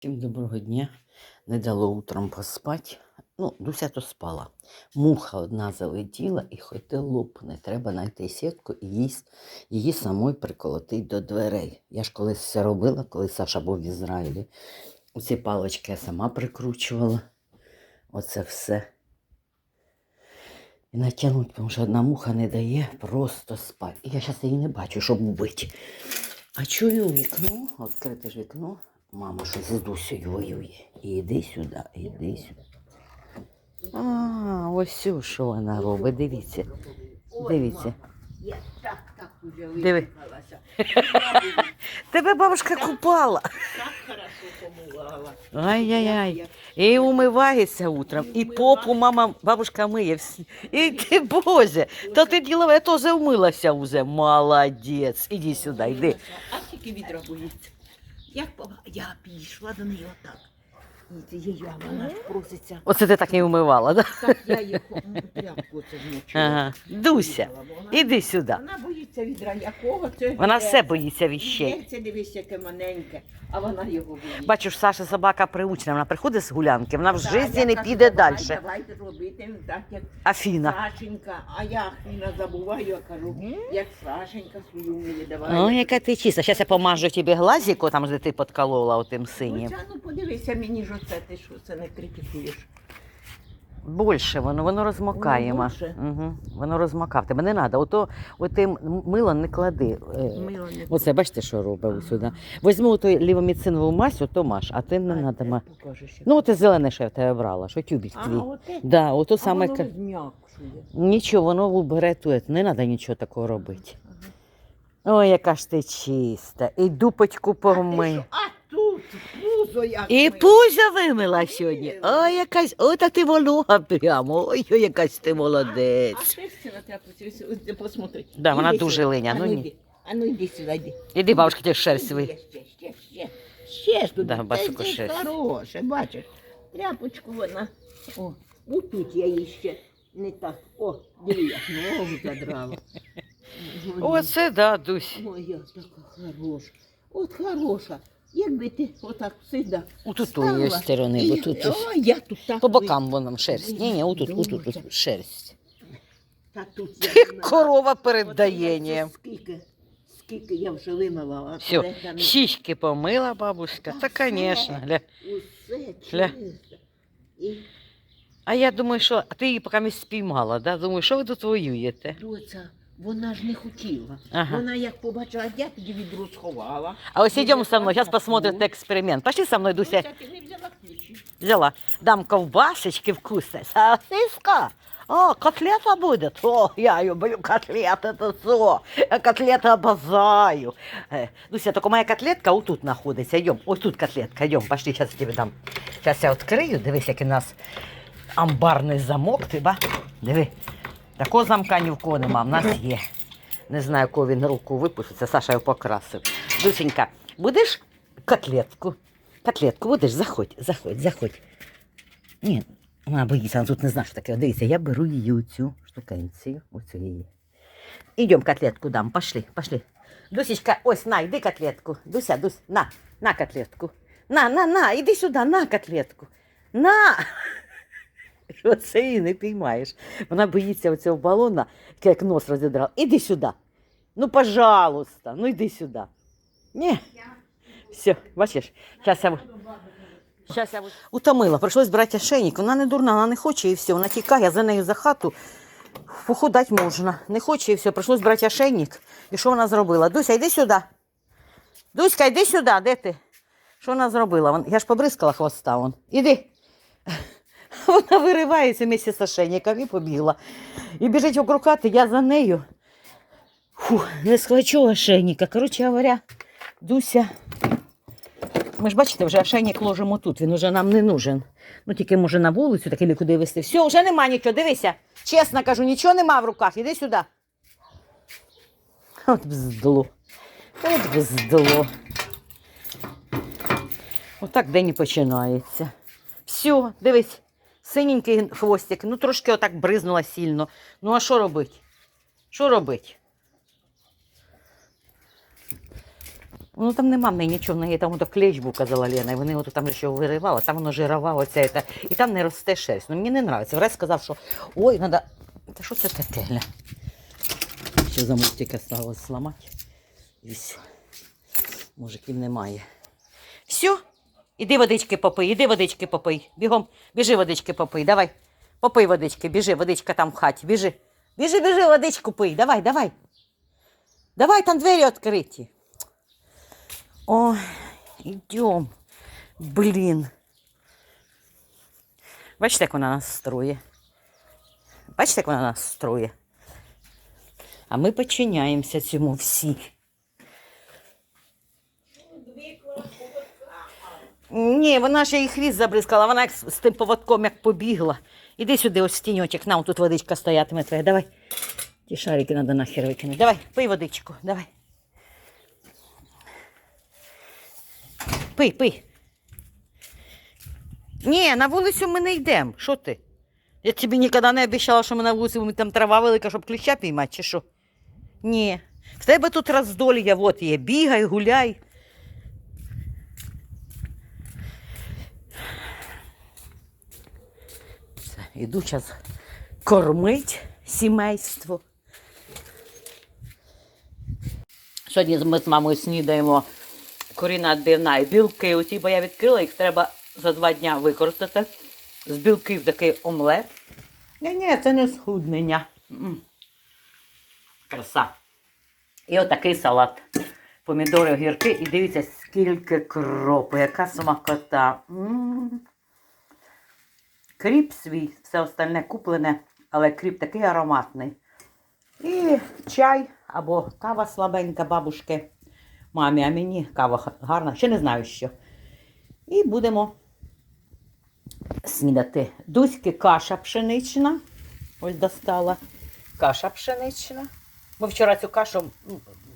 Всім доброго дня. Не дало утром поспати. Ну, Дуся то спала. Муха одна залетіла і хоч ти лопне. Треба знайти сітку і її, її самої приколотити до дверей. Я ж колись все робила, коли Саша був в Ізраїлі. Оці палички я сама прикручувала. Оце все. І натягнути, тому що одна муха не дає просто спати. І я зараз її не бачу, щоб вбити. А чую вікно, відкрите ж вікно. Мама щось з Дусею воює. Іди сюди, іди сюди. А, ось що вона робить. Дивіться. Дивіться. Диви. Тебе бабушка купала. Ай-яй-яй. І умивається утром, і попу мама, бабушка миє. всі. І ти, Боже, то ти ділове, я теж вмилася уже. Молодець. Іди сюди, йди. А тільки відра боїться. Як я підійшла до неї отак. І цією, а вона ж проситься. Оце ти так і вмивала, да? Так я її ну, тряпку це змочила. Ага. Дуся, іди сюди. Вона боїться відра якого це. Вона все боїться віщей. Це дивись, яке маленьке, а вона його боїться. Бачиш, Саша собака приучена, вона приходить з гулянки, вона в Так, житті я не кажу, піде давай, далі. Давайте робити так, як Афіна. Сашенька, а я Афіна забуваю, я кажу, як Сашенька свою мені давай. О, яка ти чиста. Зараз я помажу тобі глазіку, там де ти подколола отим синім. Оця, ну подивися мені ж оце, ти що це не критикуєш. Більше воно, воно розмокає. Ма. більше? Угу. Воно розмокав. Тебе не треба. Ото, оте мило не клади. Е, Мило не Оце, бачите, що робив сюди. Візьму ото лівоміцинову мазь, ото маш, а ти не треба. Ма... Покажеш. як. Ну, оте зелене, що я в тебе брала, що тюбік а, твій. оте? Да, ото а саме. воно ка- розм'якшує. Нічого, воно бере тует. Не треба нічого такого робити. Ой, яка ж ти чиста. І дупочку А, ти помий. що? а тут пузо як І ми. пузя вимила сьогодні. Ой, якась, ой, та ти волога прямо. Ой, ой, якась ти А молодець. шерсті на ось посмотри. Да, вона дуже линя, А ну ні. А ну йди сюди, йди. Іди, бабушка, тебе шерсть ви. ще, ще, ще. Ще ж тут. Да, Та йди, шерсть. Хороше, бачиш. Тряпочку вона. О, отут я її ще не так. О, диви, як ногу задрала. Оце да, Дусь. Ой, я така хороша. От хороша. Якби ти отак сида. У тут тої сторони, бо тут Ой, я тут так. по бокам вон нам шерсть. Ні, ні, отут, отут, отут шерсть. Та тут я вимила. Корова От перед я даєнням. це Скільки, скільки я вже вимила. а Все, щічки помила бабушка. Та, Та звісно. Гля. Усе Гля. чисто. І А я думаю, що а ти її поки не спіймала, да? Думаю, що ви тут воюєте? доця, вона ж не хотіла. Ага. Вона як побачила, я тоді відру сховала. А ось І йдемо со мною, взяла зараз посмотрите таку. експеримент. Пошли со мною, Дуся. Доця, ти не взяла ключі. Взяла. Дам ковбасочки вкусные. Сосиска. О, котлета будет. О, я люблю котлеты, это все. Я котлеты обожаю. Э, Дуся, только моя котлетка вот тут находится. Идем. Ось тут котлетка. Идем, пошли, сейчас я тебе дам. Сейчас я відкрию. Дивись, який у нас амбарний замок. Ти ба? Диви. Такого замка ні в кого нема. В нас є. Не знаю, кого він руку випуститься. Саша його покрасив. Дусенька, будеш котлетку? Котлетку будеш? Заходь, заходь, заходь. Ні, вона боїться, вона тут не знає, що таке. Дивіться, я беру її оцю штукенцію, оцю її. Ідем котлетку дам, пошли, пошли. Дусечка, ось, на, йди котлетку. Дуся, Дусь, на, на котлетку. На, на, на, іди сюди, на котлетку. На. Оце її не піймаєш. Вона боїться оцього балона, як нос розідрав. Іди сюди. Ну, пожалуйста, ну йди сюди. Ні. Все, бачиш, зараз я. Щас я... Утомила, прийшлось брати ошейник. Вона не дурна, вона не хоче і все. Вона тікає за нею за хату. Похудати можна. Не хоче і все. Прийшлось брати ошейник. І що вона зробила? Дуся, йди сюди. Дуська, йди сюди, де ти? Що вона зробила? Я ж побризкала хвоста. Іди. Вона виривається місці з ошейником і побігла. І біжить вокруг хати, я за нею. Фу, не схвачу ошейника. Коротше говоря, Дуся. Ми ж бачите, вже ошейник ложимо тут, він уже нам не нужен. Ну тільки може на вулицю, так і куди вести. Все, вже нема нічого, дивися. Чесно кажу, нічого нема в руках. Іди сюди. От бздло. От бздло. Отак день і починається. Все, дивись, синенький хвостик, ну трошки отак бризнула сильно. Ну а що робить? Що робить? Ну там нема в неї нічого, в неї там ото клещ був, казала Лена, і вони ото там ще виривали, там воно жирова оця, та, і там не росте шерсть. Ну мені не подобається. Враз сказав, що ой, треба. Та що це таке? Ля? Ще замовтика стало зламати. І все. Мужиків немає. Все, іди водички попий, іди водички попий. Бігом, біжи водички попий, давай. Попий водички, біжи, водичка там в хаті, біжи. Біжи, біжи, водичку пий, давай, давай. Давай, там двері відкриті. Ой, йдем. Блін. Бачите, як вона нас строє. Бачите, як вона нас строє. А ми подчиняємося цьому всі. Ні, вона ж їй хвіст забризкала, вона як з тим поводком як побігла. Іди сюди, ось в тіньочок, на, тут водичка стоятиме твоя. Давай. Ті шарики треба нахер викинути. Давай, пий водичку, давай. Пий, пий. Ні, на вулицю ми не йдемо. Що ти? Я тобі ніколи не обіцяла, що ми на вулиці ми там трава велика, щоб кліща піймати, чи що? Ні. В тебе тут роздолія, от є. Бігай, гуляй. Іду зараз кормить сімейство. Сьогодні ми з мамою снідаємо корінна дивна і білки. Оці, бо я відкрила, їх треба за два дні використати. З білків такий омлет. Ні, ні, це не схуднення. Краса. І отакий салат. Помідори, огірки. І дивіться, скільки кропу, яка смакота. М. Кріп свій, все остальне куплене, але кріп такий ароматний. І чай або кава слабенька бабушки. Мамі, а мені кава гарна, ще не знаю що. І будемо снідати. Дуськи каша пшенична. Ось достала. Каша пшенична. Ми вчора цю кашу,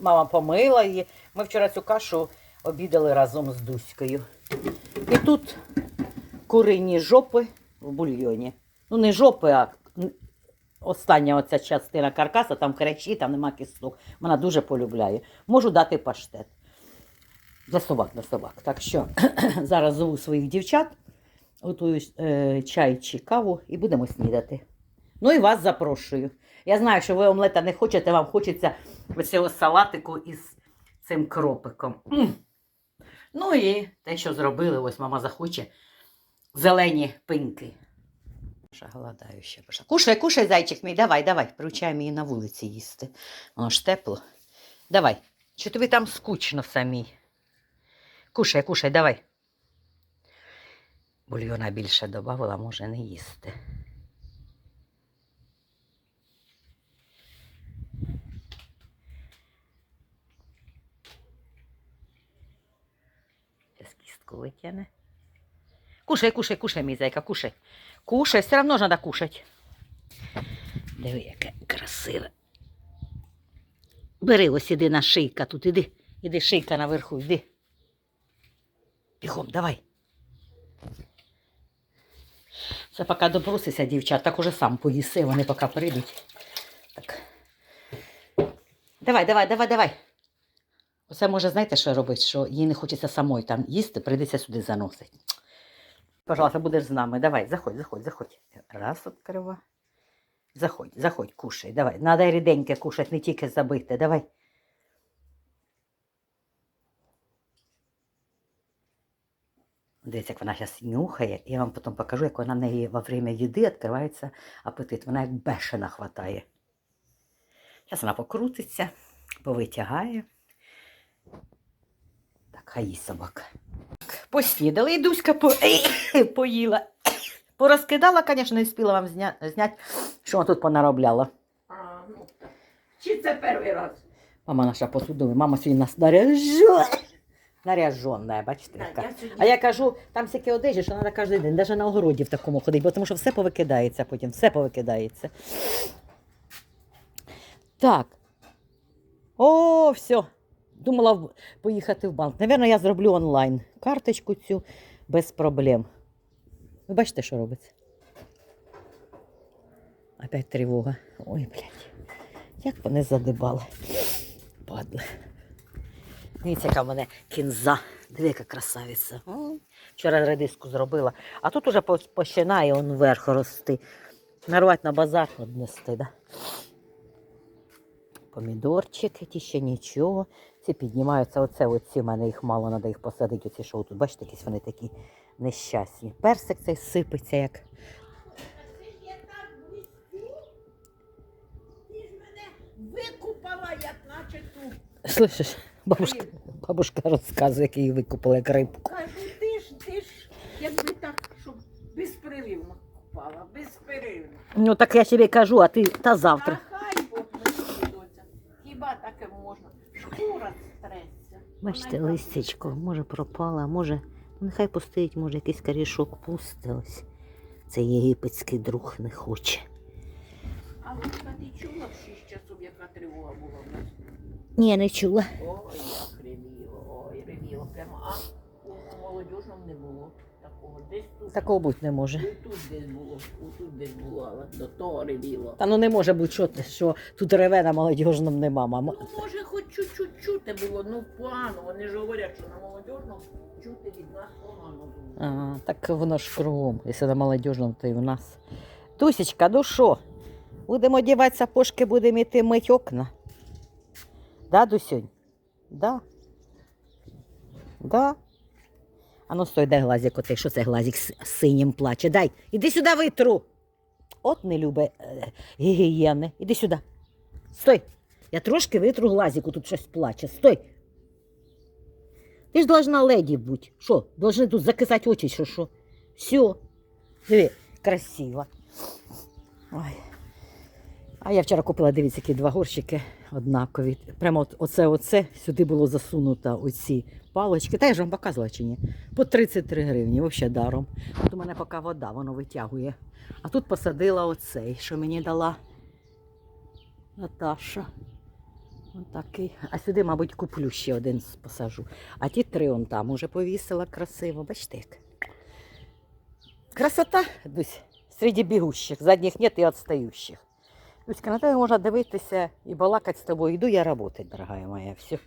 мама помила її. Ми вчора цю кашу обідали разом з Дуською. І тут курині жопи в бульйоні. Ну, не жопи, а остання оця частина каркаса, там хрящі, там нема кісток. Вона дуже полюбляє. Можу дати паштет. Для собак, для собак. Так що зараз зову своїх дівчат, готую е, чай чи каву і будемо снідати. Ну і вас запрошую. Я знаю, що ви омлета не хочете, вам хочеться ось цього салатику із цим кропиком. М. Ну і те, що зробили, ось мама захоче. Зелені пиньки. Наша. Кушай, кушай, зайчик мій, давай, давай. Привчаємо її на вулиці їсти. Воно ж тепло. Давай. Чи тобі там скучно самій? Кушай, кушай, давай. Бульйона більше додавала, може не їсти. Зараз кістку витягне. Кушай, кушай, кушай, мій кушай. Кушай, все одно ж треба кушати. Диви, яке красиве. Бери ось іди на шийка тут, іди. Іди шийка наверху, йди. Бігом, давай. Це поки допросися, дівчат, так уже сам поїси, вони поки прийдуть. Так. Давай, давай, давай, давай. Оце може, знаєте, що робить, що їй не хочеться самої там їсти, прийдеться сюди заносити. Пожалуйста, будеш з нами. Давай, заходь, заходь, заходь. Раз відкрива. Заходь, заходь, кушай. Давай. Надо ріденьке кушати, не тільки забити. Давай. Дивіться, як вона зараз нюхає, я вам потім покажу, як вона в неї во время їди відкривається апетит. Вона як бешена хватає. Зараз вона покрутиться, повитягає. Так, хай їсть собака. Поснідали, Дуська по... поїла. Порозкидала, звісно, не встигла вам зня... зняти, що вона тут понаробляла. А, ну. Чи це перший раз? Мама наша посудова, мама сьогодні нас наряжена. Наряжена, бачите. Так, яка. А я кажу, там всякі одежі, що треба кожен день, навіть на огороді в такому ходить, бо тому що все повикидається потім, все повикидається. Так. О, все. Думала поїхати в банк. Навірно, я зроблю онлайн карточку цю без проблем. Ви бачите, що робиться? Опять тривога. Ой, блядь. Як вони задибали. Падли. Дивіться, яка в мене кінза. Диви, яка красавиця. Вчора редиску зробила. А тут уже починає он вверх рости. Нарвати на базар однести, да? Помідорчики, ті ще нічого. Ці піднімаються. Оце оці в мене їх мало, треба їх посадити. Оці що тут, бачите, якісь вони такі нещасні. Персик цей сипеться як. Викупала, як наче ту. Слышиш, бабушка, бабушка розказує, як її викупила як рибку. Кажу, ти ж, ти ж, якби так, щоб безперервно купала, безперервно. Ну так я тобі кажу, а ти та завтра. А хай Бог не доця. Хіба таке можна? Шкура стреться. Бачите, листячко, може пропала, може, нехай постоїть, може якийсь корішок пустилось. Цей єгипетський друг не хоче. А ви ти чула в 6 часов, яка тривога була в нас? Ні, не чула. Ой, як ревіло, ой, ревіло. Прямо, а у молодіжному не було такого. Десь тут. Такого бути не може. І тут десь було, і тут десь було, але до того ревіло. Та ну не може бути, що, ти- що тут реве на молодіжному нема, мама. Ну, може, хоч чуть-чуть чути було, ну погано. Вони ж говорять, що на молодіжному чути від нас погано було. А, так воно ж кругом. Якщо на молодіжному, то і в нас. Тусечка, ну що? Будемо одягати сапожки, будемо йти мить окна. Да, Дусюнь? Да. Да. А ну стой, дай глазик отей. Що це глазик с- синім плаче? Дай. Іди сюди витру. От не любить е, гігієни. Іди сюди. Стой. Я трошки витру глазику, тут щось плаче. Стой. Ти ж должна леді бути. Що? Должны тут закисати очі, що що? Все. Диви, красиво. Ой. А я вчора купила, дивіться, які два горщики однакові. Прямо оце, оце сюди було засунуто оці палочки. Та я ж вам показувала чи ні? По 33 гривні, взагалі даром. Тут у мене поки вода, воно витягує. А тут посадила оцей, що мені дала Наташа. Отакий. А сюди, мабуть, куплю ще один посажу. А ті три он там уже повісила красиво. Бачите як? Красота, Дусь, серед бігущих. Задніх нет і відстающих. Дуська, на тебе можна дивитися і балакати з тобою. Йду я працювати, дорогая моя. Все.